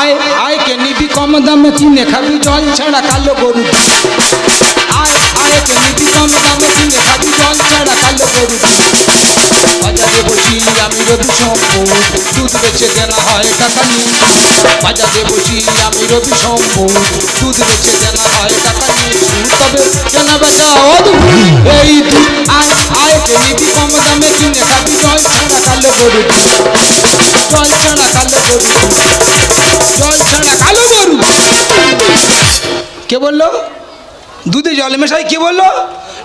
আয় আয় কে নিবি কম দামে কিনে খাবি জল ছাড়া কালো গরু। আমি রবি শম্ভু দুধ বেচে দেনা হয় টাকা নিয়ে। বাজারে বসি আমি রবি শম্ভু দুধ বেচে দেনা হয় টাকা নিয়ে। তবে কেনা বেচা এই দুধ আয় আয় নিবি কম দামে কিনে খাবি জল ছাড়া কালো গরু। জল ছাড়া কালো গরু। জল ছাড়া কালো গরু। কে বলল? দুধে জল মেশাই, কে বলল?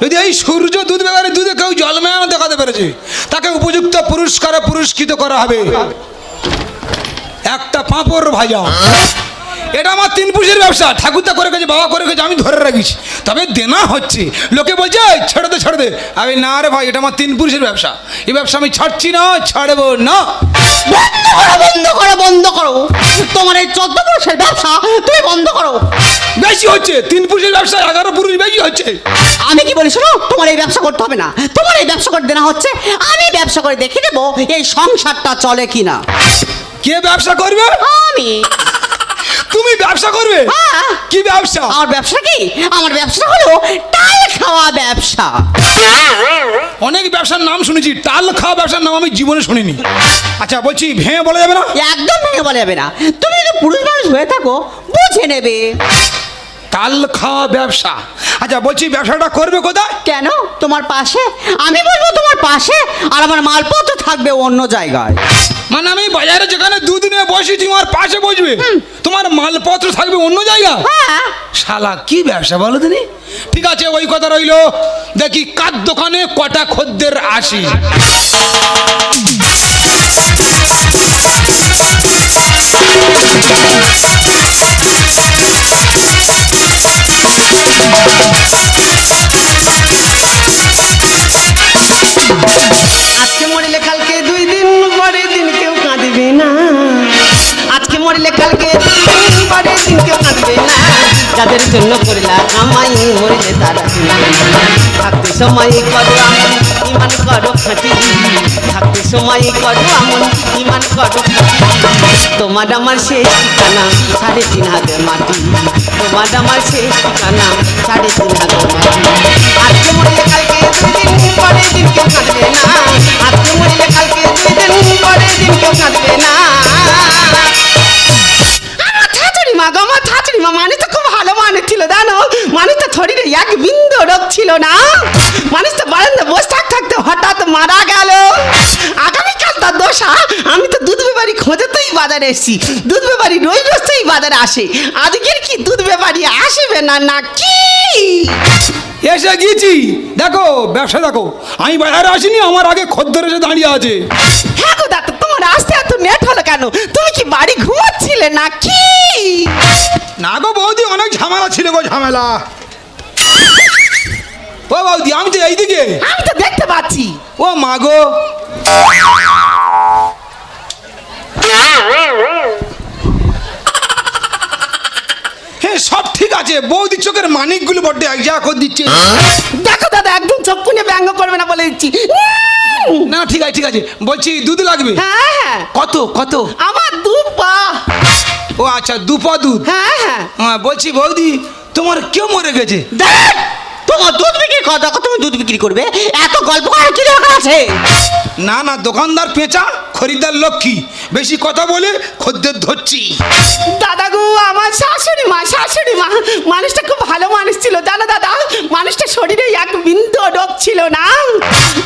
যদি এই সূর্য দুধ ব্যাপারে দুধে কেউ জল মেশানো দেখাতে পেরেছে, তাকে উপযুক্ত পুরস্কারে পুরস্কৃত করা হবে। একটা পাঁপড় ভাজা এটা আমার তিন পুষের ব্যবসা। ঠাকুরদা করে গেছে বাবা করে গেছে আমি ধরে রাখিস। তবে দেনা হচ্ছে। লোকে বলছে ছেড়ে দে ছেড়ে দে। আমি না রে ভাই এটা আমার তিন পুরুষের ব্যবসা। এই ব্যবসা আমি ছাড়ছি না ছাড়বো না। বন্ধ করো বন্ধ করো বন্ধ করো। তোমার এই চোদ্দ বছরের ব্যবসা তুমি বন্ধ করো। বেশি হচ্ছে তিন পুরুষের ব্যবসা এগারো পুরুষ বেশি হচ্ছে। আমি কি বলি শোনো তোমার এই ব্যবসা করতে হবে না। তোমার এই ব্যবসা করে দেনা হচ্ছে আমি ব্যবসা করে দেখে দেবো এই সংসারটা চলে কিনা। কে ব্যবসা করবে? আমি। তুমি ব্যবসা করবে। কি ব্যবসা? আমার ব্যবসা কি? আমার ব্যবসা হলো টাল খাওয়া ব্যবসা। অনেক ব্যবসার নাম শুনেছি টাল খাওয়া ব্যবসার নাম আমি জীবনে শুনিনি। আচ্ছা বলছি ভেঙে বলা যাবে না? একদম ভেঙে বলা যাবে না। তুমি যদি পুরুষ মানুষ হয়ে থাকো বুঝে নেবে। টাল খাওয়া ব্যবসা। আচ্ছা বলছি ব্যবসাটা করবে কোথায়? কেন? তোমার পাশে? আমি বলব তোমার পাশে আর আমার মালপত্র থাকবে অন্য জায়গায়। মানে আমি বাজারে যেখানে দুদিনে বসি তোমার পাশে বসবে। তোমার মালপত্র থাকবে অন্য জায়গা? হ্যাঁ। শালা কি ব্যবসা বলো তুমি? ঠিক আছে ওই কথা রইল। দেখি কার দোকানে কটা খদ্দের আসি। মরিলে কালকে না। যাদের জন্য করলা কামাই মরিলে তারা। থাকতে সময় করো আমন, ইমান করো খাঁটি। থাকতে সময় করো আমন, ইমান করো তোমার আমার শেষ ঠিকানা সাড়ে তিন হাতে মাটি। তোমার আমার শেষ ঠিকানা সাড়ে তিন হাতে মাটি। আজকে কালকে দুই দিন দিন কেউ কাঁদবে না। আজকে কালকে দুই দিন দিন কেউ কাঁদবে না। ছাচড়ি মা আমার ছাচড়ি মা মানুষ তো খুব ভালো মানুষ ছিল জানো? মানুষ তো শরীরে এক বিন্দু রোগ ছিল না। মানুষ তো বারান্দা বসে থাকতে থাকতে হঠাৎ মারা গেল। আগামীকাল তার দশা আমি তো দুধ ব্যাপারি খোঁজেতেই বাজারে এসেছি। দুধ ব্যাপারি রোজ রোজ এই বাজারে আসে। আজকের কি দুধ ব্যাপারি আসবে না না কি? এসে গিয়েছি দেখো ব্যবসা দেখো। আমি বাজারে আসিনি আমার আগে খদ্দের এসে দাঁড়িয়ে আছে। হ্যাঁ গো দাদা আসতে এত নেট হলো কেন? তুমি কি বাড়ি ঘুমাচ্ছিলে না কি না গো বৌদি অনেক ঝামেলা ছিল গো ঝামেলা। ও বৌদি আমি তো এইদিকে। আমি তো দেখতে পাচ্ছি। ও মা গো। হ্যাঁ সব ঠিক আছে বৌদি চোখের মানিকগুলো বড্ড এক জায়গা করে দিচ্ছে। দেখো দাদা একদম চোখ পুনে ব্যঙ্গ করবে না বলে দিচ্ছি। না ঠিক আছে ঠিক আছে। বলছি দুধ লাগবে? হ্যাঁ হ্যাঁ। কত কত? আমার দু পা। ও আচ্ছা দু পা দুধ। হ্যাঁ হ্যাঁ। হ্যাঁ বলছি বৌদি তোমার কেউ মরে গেছে? দেখ তোমার দুধ বিক্রি কথা তুমি দুধ বিক্রি করবে। এত গল্প করার কি দরকার আছে? না না দোকানদার পেঁচা খরিদ্দার লক্ষ্মী। বেশি কথা বলে খদ্দের ধরছি। দাদা গো আমার শাশুড়ি মা শাশুড়ি মা মানুষটা খুব ভালো মানুষ ছিল জানো দাদা? মানুষটা শরীরে এক বিন্দু রোগ ছিল না।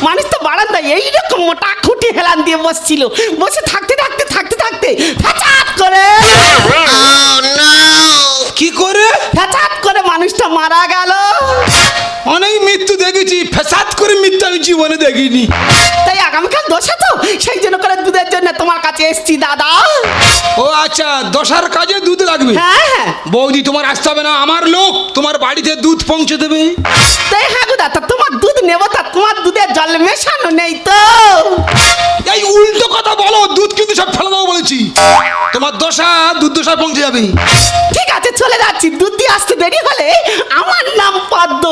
মানুষ তো বারান্দায় এইরকম মোটা খুঁটি হেলান দিয়ে বসছিল। বসে থাকতে থাকতে থাকতে থাকতে ফ্যাচাত করে। কি করে? ফ্যাচাত করে মানুষটা মারা গেল। মৃত্যু দেখেছি ফেসাদ করে মৃত্যু আমি জীবনে দেখিনি। তাই আগামীকাল দোষা তো? সেই জন্য করে দুধের জন্য তোমার কাছে এসছি দাদা। ও আচ্ছা দশার কাজে দুধ লাগবে? হ্যাঁ হ্যাঁ। বৌদি তোমার আসতে হবে না আমার লোক তোমার বাড়িতে দুধ পৌঁছে দেবে। তাই হ্যাঁ গো দাদা তোমার দুধ নেব তা তোমার দুধে জল মেশানো নেই তো। এই উল্টো কথা বলো দুধ কিন্তু সব ফেলে দেবো বলেছি। তোমার দশা দুধ দশা পৌঁছে যাবে। ঠিক আছে চলে যাচ্ছি। দুধ দিয়ে আসতে দেরি হলে আমার নাম পদ্ম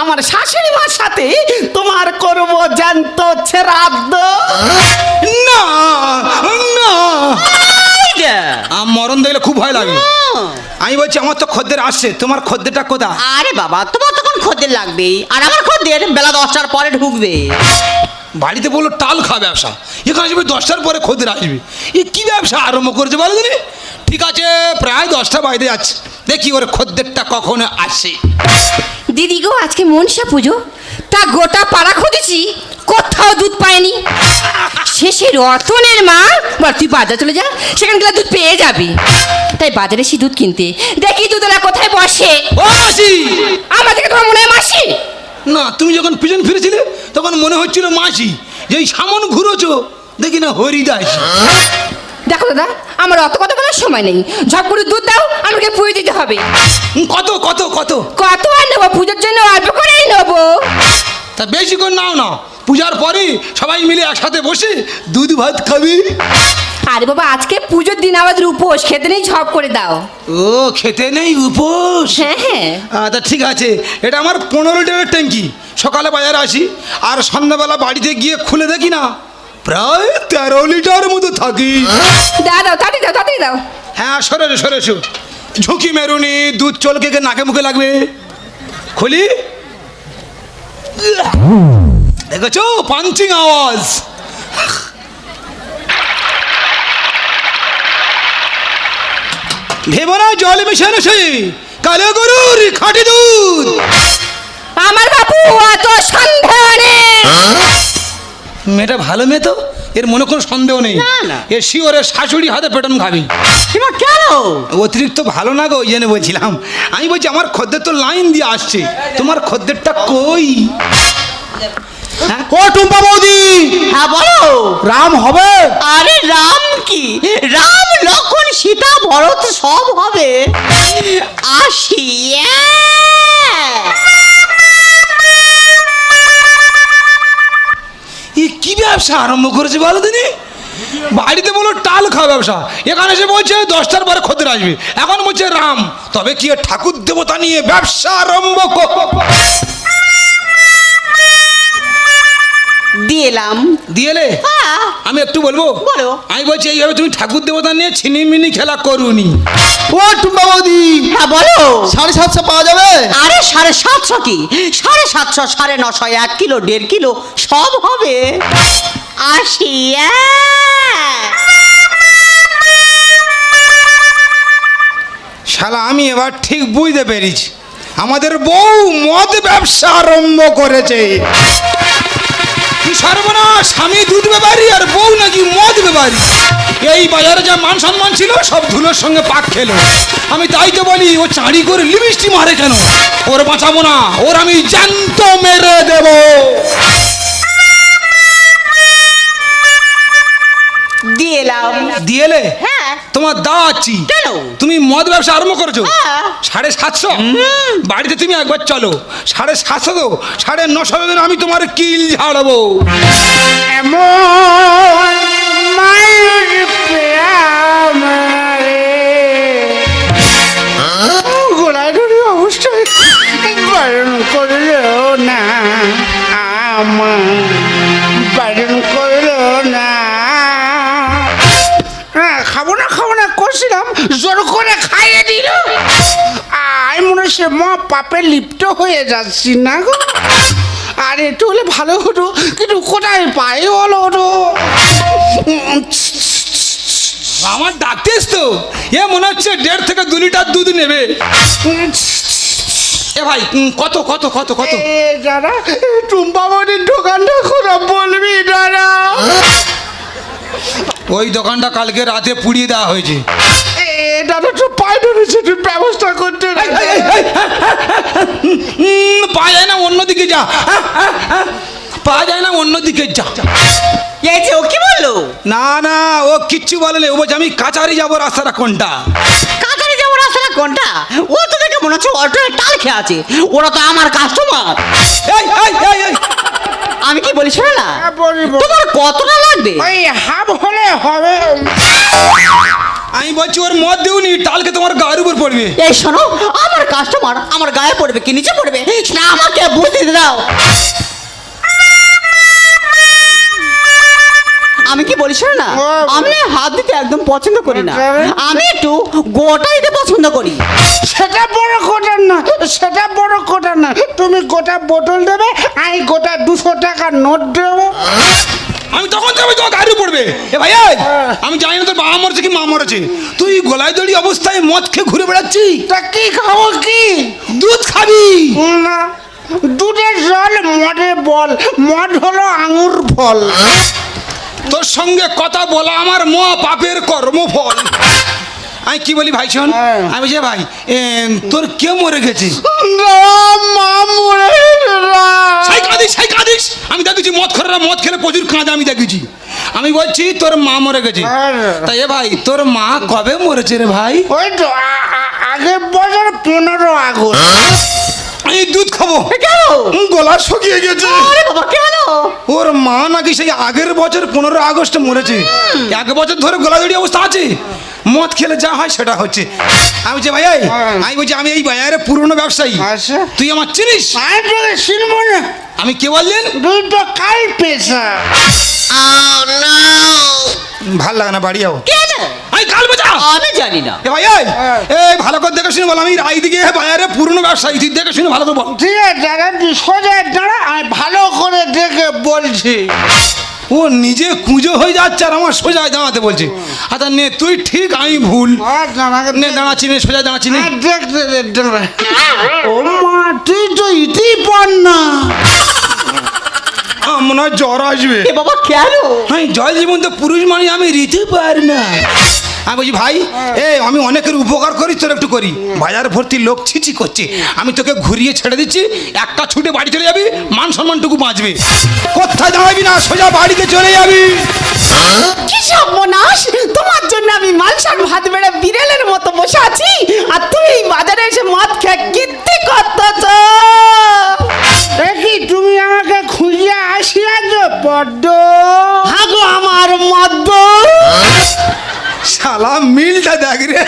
আমার শাশুড়ি মার সাথে তোমার করব জ্যান্ত শ্রাদ্ধ না না। মরণ দেখলে খুব ভয় লাগে। আমি বলছি আমার তো খদ্দের আসছে তোমার খদ্দেরটা কোথা আরে বাবা তোমার তখন খদ্দের লাগবেই। আর আমার খদ্দের বেলা দশটার পরে ঢুকবে। বাড়িতে বলল টাল খাওয়া ব্যবসা। এখানে আসবে দশটার পরে খদ্দের আসবে। এ কি ব্যবসা আরম্ভ করেছে বলো দিনি ঠিক আছে প্রায় দশটা বাইরে যাচ্ছে। দেখি ওর খদ্দেরটা কখন আসে। দিদি গো আজকে মনসা পুজো। তা গোটা পাড়া খুঁজেছি কোথাও দুধ পায়নি। শেষে রতনের মা বল তুই বাজার চলে যা সেখান গেলে দুধ পেয়ে যাবি। তাই বাজারে সে দুধ কিনতে। দেখি দুধওয়ালা কোথায় বসে? ও মাসি আমাদেরকে তোমার মনে হয় মাসি না তুমি যখন পিছন ফিরেছিলে তখন মনে হচ্ছিল মাসি যে সামন ঘুরোছো দেখি না হরিদাস দেখো দাদা আমার অত কথা বলার সময় নেই। ঝপ করে দুধ দাও আমাকে পুজো দিতে হবে। কত কত কত? কত আর নেব? পুজোর জন্য অল্প করেই নেব। তা বেশি করে নাও না। পূজার পরে সবাই মিলে একসাথে বসে দুধ ভাত খাবি। আরে বাবা আজকে পুজোর দিন আমাদের উপোস খেতে নেই ঝপ করে দাও। ও খেতে নেই উপোস হ্যাঁ হ্যাঁ। আচ্ছা ঠিক আছে এটা আমার পনেরো লিটারের ট্যাঙ্কি। সকালে বাজারে আসি আর সন্ধ্যাবেলা বাড়িতে গিয়ে খুলে দেখি না প্রায় তেরো লিটার মতো থাকি। দাও দাও তাড়াতাড়ি দাও তাড়াতাড়ি দাও। হ্যাঁ সরে সরেছো সরেছো ঝুঁকি মেরুনি দুধ চলকে কে নাকে মুখে লাগবে। খুলি। দেখেছ? পাঞ্চিং আওয়াজ। ভেবো না জল মিশানো সে কালো গরুর খাঁটি দুধ। আমার বাপু অত সন্দেহ নেই। মেয়েটা ভালো মেয়ে তো এর মনে কোনো সন্দেহ নেই। না, না। এর শিওরের শাশুড়ি হাতে পেটন খাবি। কেন? অতিরিক্ত ভালো না গো ওই জন্য বলছিলাম। আমি বলছি আমার খদ্দের তো লাইন দিয়ে আসছে। তোমার খদ্দেরটা কই? হ্যাঁ? ও টুম্পা বৌদি! হ্যাঁ বলো। রাম হবে? আরে রাম কি? রাম লক্ষণ সীতা ভরত সব হবে। আসি ই কি ব্যবসা আরম্ভ করেছে বলো দিনি? বাড়িতে বলো টাল খাওয়া ব্যবসা। এখানে এসে বলছে দশটার পরে খদ্দের আসবে। এখন বলছে রাম তবে কি ঠাকুর দেবতা নিয়ে ব্যবসা আরম্ভ দিলাম দিয়েলে? হ্যাঁ। আমি একটু বলব? বলো। আমি বলছি এইভাবে তুমি ঠাকুর দেবতা নিয়ে ছিনিমিনি খেলা করুনি। ও টুম্বা বৌদি। হ্যাঁ বলো। সাড়ে সাতশো পাওয়া যাবে? আরে সাড়ে সাতশো কি? সাড়ে সাতশো সাড়ে নশো এক কিলো দেড় কিলো সব হবে। আসি শালা আমি এবার ঠিক বুঝতে পেরেছি। আমাদের বউ মদ ব্যবসা আরম্ভ করেছে। কি সর্বনাশ? স্বামী দুধ ব্যাপারি আর বউ নাকি মদ ব্যাপারি এই বাজারে যা মান সম্মান ছিল, সব ধুলোর সঙ্গে পাক খেলো। আমি তাই তো বলি, ও চাঁড়ি করে লিপস্টি মারে কেন? ওর বাঁচাবো না, ওর আমি জ্যান্ত মেরে দেব। দিলাম দিয়েলে হ্যাঁ। তোমার দাওয়াচ্ছি কেন? তুমি মদ ব্যবসা আরম্ভ করেছ? হ্যাঁ। সাড়ে সাতশো? বাড়িতে তুমি একবার চলো। সাড়ে সাতশো তো? সাড়ে নশো দিন আমি তোমার কিল ঝাড়বো। গোড়ায় ধরে অবশ্যই বারণ করল না আমার হচ্ছে মা পাপে লিপ্ত হয়ে যাচ্ছি না গো। আর একটু হলে ভালো হতো কিন্তু কোথায় পাই হলো হতো আমার ডাকতে তো। এ মনে হচ্ছে দেড় থেকে দু লিটার দুধ নেবে। এ ভাই কত কত কত কত? দাদা টুম্পা দোকানটা খোলা বলবি দাদা। ওই দোকানটা কালকে রাতে পুড়িয়ে দেওয়া হয়েছে। এ দাদা তো পায়ে ধরেছে ব্যবস্থা করতে এই, এই, উম, পাওয়া যায় না অন্যদিকে যা পাওয়া যায় না অন্যদিকে যা। এই যে ও কি বলল? না না ও কিচ্ছু বলেনি ও বলছে আমি কাছারি যাব রাস্তাটা কোনটা কাছারি যাব রাস্তাটা কোনটা ও তো দেখে মনে হচ্ছে অটো টাল খেয়ে আছে ওরা তো আমার কাস্টমার এই এই এই এই। আমি কি বলি শোনো না? তোমার কতটা লাগবে? ওই হাফ হলে হবে। আমি বলছি ওর মদ দেউনি টালকে তোমার গায়ের উপর পড়বে। এই শোনো আমার কাস্টমার আমার গায়ে পড়বে কি নিচে পড়বে? সেটা আমাকে বুঝতে দাও। আমি কি বলি শোনো না? আমি হাত দিতে একদম পছন্দ করি না। আমি একটু গোটা দিতে পছন্দ করি। সেটা বড় কোটার না সেটা বড় কোটার না। তুমি গোটা বোতল দেবে আমি গোটা দুশো টাকার নোট দেবো। আমি তখন যাব তোমার পড়বে। এ ভাই আমি জানি না তোর বাবা মরেছে কি মা মরেছে। তুই গলায় দড়ি অবস্থায় মদ খেয়ে ঘুরে বেড়াচ্ছি তা কি খাব কি? দুধ খাবি? না। দুধের জল মদে বল। মদ হলো আঙুর ফল। তোর সঙ্গে কথা বলা আমার ম পাপের কর্মফল। আমি কি বলি ভাই শোন? হ্যাঁ। আমি যে ভাই তোর কে মরে গেছে? মা মরে কাঁদিস আমি দেখেছি মদ খোরা মদ খেলে প্রচুর কাঁদে আমি দেখেছি। আমি বলছি তোর মা মরে গেছে। হ্যাঁ। তাই এ ভাই তোর মা কবে মরেছে রে ভাই? ওই তো আগের বছর পনেরো আগস্ট। আমি দুধ খাব। কেন? গলা শুকিয়ে গেছে। কেন? ওর মা নাকি সেই আগের বছর পনেরো আগস্ট মরেছে। এক বছর ধরে গলা জড়িয়ে অবস্থা আছে। মদ খেলে যা হয় সেটা হচ্ছে। আমি বলছি ভাই হ্যাঁ। আমি বলছি আমি এই বাজারে পুরনো ব্যবসায়ী। আচ্ছা। তুই আমার চিনিস? আমি তোকে না। আমি কে বললেন? ভালো লাগে না বাড়ি যাও। আমি জানি না। ভাই এই, হ্যাঁ। ভালো করে দেখে শুনে বল আমি রাই দিকে পুরনো ব্যবসায়ী। তুই দেখে শুনে ভালো করে বল। ঠিক আছে সোজা দাঁড়া আমি ভালো করে দেখে বলছি। ও নিজে কুঁজো হয়ে যাচ্ছে আর আমার সোজা দাঁড়াতে বলছে। আচ্ছা নে তুই ঠিক আমি ভুল। নে দাঁড়াচ্ছি নে সোজা দাঁড়াচ্ছি নে। ও মা তুই তো ইতি পার না। আমার মনে হয় জ্বর আসবে। বাবা কেন? আমি জল জীবন তো পুরুষ মানে আমি রিতে পারি না। আমি বলছি ভাই এ আমি অনেকের উপকার করি তোর একটু করি। বাজার ভর্তি লোক ছিচি করছে। আমি তোকে ঘুরিয়ে ছেড়ে দিচ্ছি একটা ছুটে বাড়ি চলে যাবি মান সম্মানটুকু বাঁচবে। কোথায় দাঁড়াবি না সোজা বাড়িতে চলে যাবি। কি সর্বনাশ? তোমার জন্য আমি মালসার ভাত বেড়ে বিড়ালের মতো বসে আছি আর তুমি এই বাজারে এসে মদ খেয়ে কীর্তি করতেছ? দেখি তুমি আমাকে খুঁজে আসিয়া যে বড্ড। হাগো আমার মদ্য শালা মিলটা দেখ রে।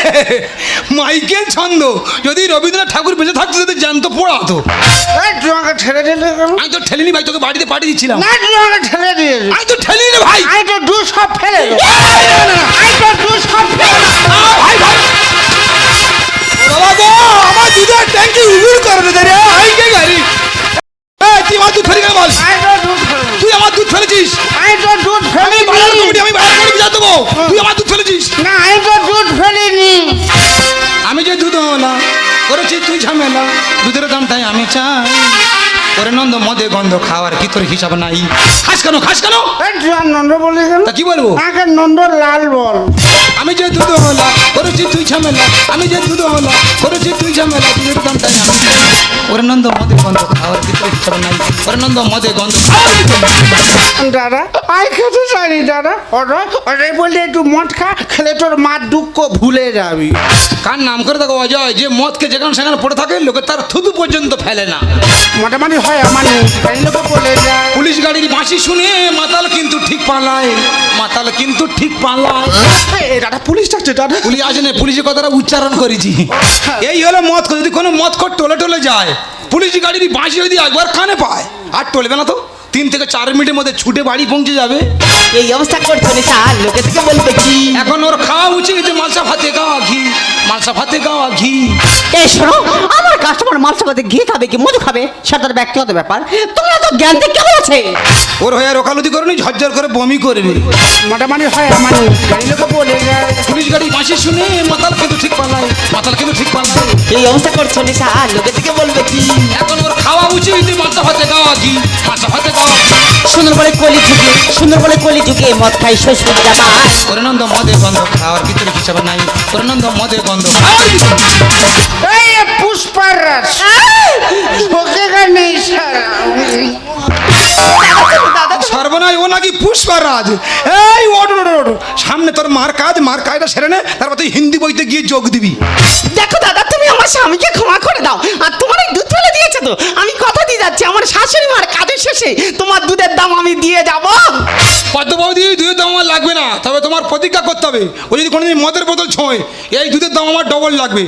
মাইকেল ছন্দ যদি রবীন্দ্রনাথ ঠাকুর বেঁচে থাকতো তাদের জ্যান্ত পড়াতো দিলে কেন? আমি তো ঠেলিনি ভাই তোকে বাড়িতে পাঠিয়ে দিচ্ছিলাম। না ঠেলে আমি তো ঠেলিনি ভাই। আমি তো দু সব ফেলে আমি তো দু সব ফেলে। ভাই ভাই। বাবা গো আমার দুধের ট্যাঙ্কি উগুর করে দে রে। আই কে গাড়ি। তুই আমার দুধ ফেলি কেন বল? দুধ ফেলে দেবো। তুই আমার দুধ ফেলেছিস? আমি তো দুধ কমিটি আমি দেবো? তুই আমার দুধ ফেলেছিস না আমি তো দুধ ফেলিনি আমি যে দুধ হলা করেছি তুই ঝামেলা। দুধের দামটাই আমি চাই। ওরে নন্দ মদে গন্ধ খাওয়ার কি তোর হিসাব নাই? খাস কেন খাস কেন? তুই নন্দ বলি তা কি বলব? আমাকে নন্দ লাল বল। আমি যে দুধ হলা করেছি তুই ঝামেলা। আমি যে দুধ হলা করেছি তুই ঝামেলা। দুধের দামটাই আমি ওরে মদে গন্ধ খাওয়ার কি তোর হিসাব নাই? দাদা আই খেতে চাইনি দাদা। ওরা ওরাই বললে একটু মদ খা খেলে তোর মার দুঃখ ভুলে যাবি। কার নাম করে দেখো অজয় যে মদকে যেখানে সেখানে পড়ে থাকে লোকে তার থুতু পর্যন্ত ফেলে না। মোটামুটি হয় আমার লোকে যায়। পুলিশ গাড়ির বাঁশি শুনে মাতাল কিন্তু ঠিক পালায়। মাতাল কিন্তু ঠিক পালায় এটা পুলিশ থাকছে দাদা পুলিশ আছে না পুলিশের কথাটা উচ্চারণ করেছি। এই হলো মত। যদি কোনো মত করে টলে টলে যায় পুলিশ গাড়ি বাঁশি যদি একবার কানে পায় আর টলবে না তো? তিন থেকে চার মিনিটের মধ্যে ছুটে বাড়ি পৌঁছে যাবে। এই অবস্থা করছ না লোকে থেকে বলবে কি? এখন ওর খাওয়া উচিত মালসা ভাতে গাওয়া ঘি মালসা ভাতে গাওয়া ঘি। এই শোনো আমার কাস্টমার মাংস ভাতে ঘি খাবে কি মধু খাবে? সেটা তার ব্যক্তিগত ব্যাপার। তোমরা তো জ্ঞান দিক কেমন আছে? ওর হয়ে আর ওকালতি করনি ঝরঝর করে বমি করবে মোটামুটি হয় আমার তাই লোকে বলে যায় পুলিশ গাড়ি বাঁশি শুনে মাতাল কিন্তু ঠিক পালায় মাতাল কিন্তু ঠিক পালায়। এই অবস্থা করছ নিশা স্যার লোকে থেকে বলবে কি? এখন ওর খাওয়া উচিত মালসা ভাতে গাওয়া কি? মালসা ভাতে গাওয়া ঘি। সুন্দর বলে কলি যুগে সুন্দর বলে কলি যুগে মদ খাই শ্বশুর জামাই করনন্দ মদে গন্ধ খাওয়ার ভিতরে কিছু নাই। করনন্দ মদে গন্ধ খাওয়ার ভিতরে এই পুষ্পার রাজ। ঝোঁকে নেই সারা। সর্বনাশ, ও নাকি পুষ্পারাজ এই ওট ওট ওট সামনে তোর মার কাজ, মার কাজটা সেরে নে, তারপর তুই হিন্দি বইতে গিয়ে যোগ দিবি। দেখো দাদা, তুমি আমার স্বামীকে ক্ষমা করে দাও, আর তোমার এই দুধ ফেলে দিয়েছে তো। আমি কথা দিয়ে যাচ্ছি, আমার শাশুড়ি মার কাজের শেষে তোমার দুধের দাম আমি দিয়ে যাব। পদ্ম বৌদি দুধের দাম আমার লাগবে না তবে তোমার প্রতিজ্ঞা করতে হবে। ও যদি কোনোদিন মদের বোতল ছোঁয় এই দুধের দাম আমার ডবল লাগবে।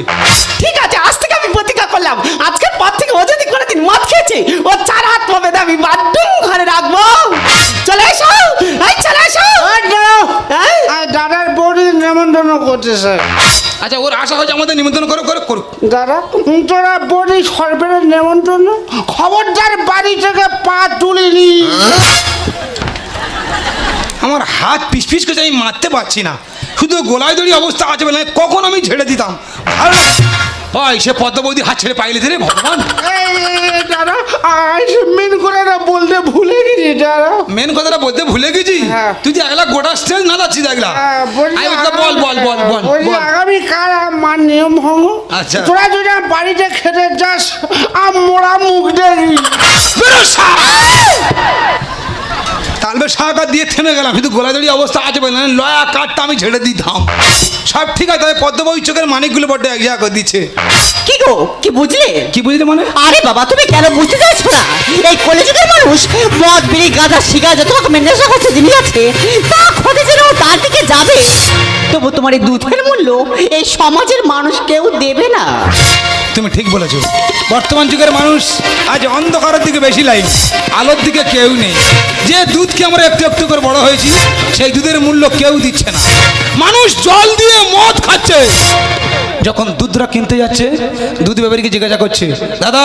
ঠিক আছে আজ থেকে আমি প্রতিজ্ঞা করলাম। আজকের পর থেকে ও যদি কোনোদিন মদ খেয়েছে ও চার হাত পাবে আমি বাড্ডুম ঘরে রাখব। চলে এসো! এই চলে এসো! দাদার বৌদি নেমন্তন্ন করতেছে। আচ্ছা ওর আশা হচ্ছে আমাদের নিমন্ত্রণ করে করে করুক দাদা তোরা বৌদি সরবের নেমন্তন্ন খবরদার বাড়ি থেকে পা তুলিনি। আমার হাত পিস পিস করে আমি মারতে পারছি না। শুধু গোলায় দড়ি অবস্থা আছে বলে কখন আমি ছেড়ে দিতাম। ভালো ওই সে পদ্মবৌদি হাত ছেড়ে পাইলে রে ভগবান। দাদা আজ মেন না বলতে ভুলে গেছি দাদা। মেন কথাটা বলতে ভুলে গেছি? হ্যাঁ। তুই যে একলা গোটা স্টেজ না যাচ্ছি দেখলা হ্যাঁ, বলছি, বল বল বল বল আগামী কাল আমার নিয়ম ভঙ্গ। আচ্ছা। তোরা যদি বাড়িতে খেতে যাস আম মোড়া মুখ দেখি! তালবে শাক দিয়ে থেমে গেলাম কিন্তু গোলাদড়ি অবস্থা আছে বলে লয়া কাঠটা আমি ঝেড়ে দিতাম। সব ঠিক আছে তবে পদ্মবই চোখের মানিকগুলো বড্ড এক জায়গা করে দিচ্ছে। কি গো কি বুঝলে? কি বুঝলি মানে? আরে বাবা তুমি কেন বুঝতে চাইছো না? এই কলেজের মানুষ মদ বিড়ি গাঁজা সিগা যত রকমের নেশা করছে জিনিস আছে তা খোঁজে যেন তার দিকে যাবে। তবু তোমার এই দুধের মূল্য এই সমাজের মানুষ কেউ দেবে না। তুমি ঠিক বলেছ। বর্তমান যুগের মানুষ আজ অন্ধকারের দিকে বেশি লাইন আলোর দিকে কেউ নেই। যে দুধকে আমরা একটু একটু করে বড় হয়েছি, সেই দুধের মূল্য কেউ দিচ্ছে না। মানুষ জল দিয়ে মদ খাচ্ছে। যখন দুধরা কিনতে যাচ্ছে, দুধ ব্যাপারীকে জিজ্ঞাসা করছে, দাদা,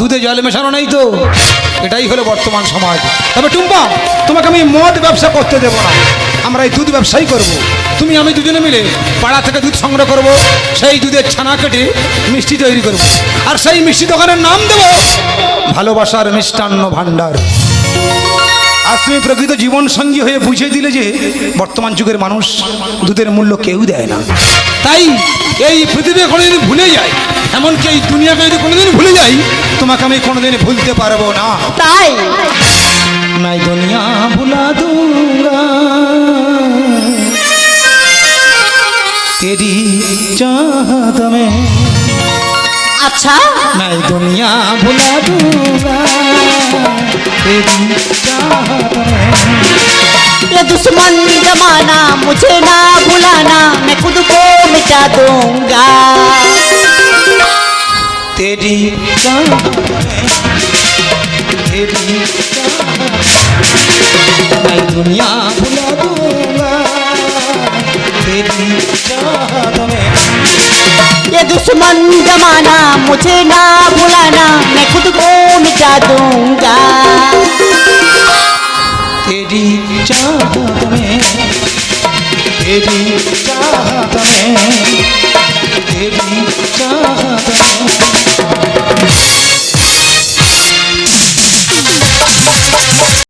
দুধে জল মেশানো নেই তো? এটাই হলো বর্তমান সমাজ। তবে টুম্পা, তোমাকে আমি মদ ব্যবসা করতে দেবো না। আমরা এই দুধ ব্যবসাই করব। তুমি, আমি দুজনে মিলে পাড়া থেকে দুধ সংগ্রহ করব, সেই দুধের ছানা কেটে মিষ্টি তৈরি করব। আর সেই মিষ্টি দোকানের নাম দেব, ভালোবাসার মিষ্টান্ন ভাণ্ডার। আজ তুমি প্রকৃত জীবন সঙ্গী হয়ে বুঝিয়ে দিলে যে বর্তমান যুগের মানুষ দুধের মূল্য কেউ দেয় না। তাই এই পৃথিবী কোনোদিন ভুলে যায় এমনকি এই দুনিয়াকে যদি কোনোদিন ভুলে যাই তোমাকে আমি কোনোদিন ভুলতে পারব না। তাই? নাই দুনিয়া ভুলা দুঙ্গা তেরি চাহত মে अच्छा। मैं दुनिया भुला दूँगा ये दुश्मन जमाना मुझे ना भुलाना मैं खुद को मिटा दूँगा। तेरी तेरी मैं दुनिया भुला दूँगा तेरी ये दुश्मन जमाना मुझे ना भुलाना मैं खुद को मिटा दूंगा तेरी चाहत में तेरी चाहत में तेरी चाहत में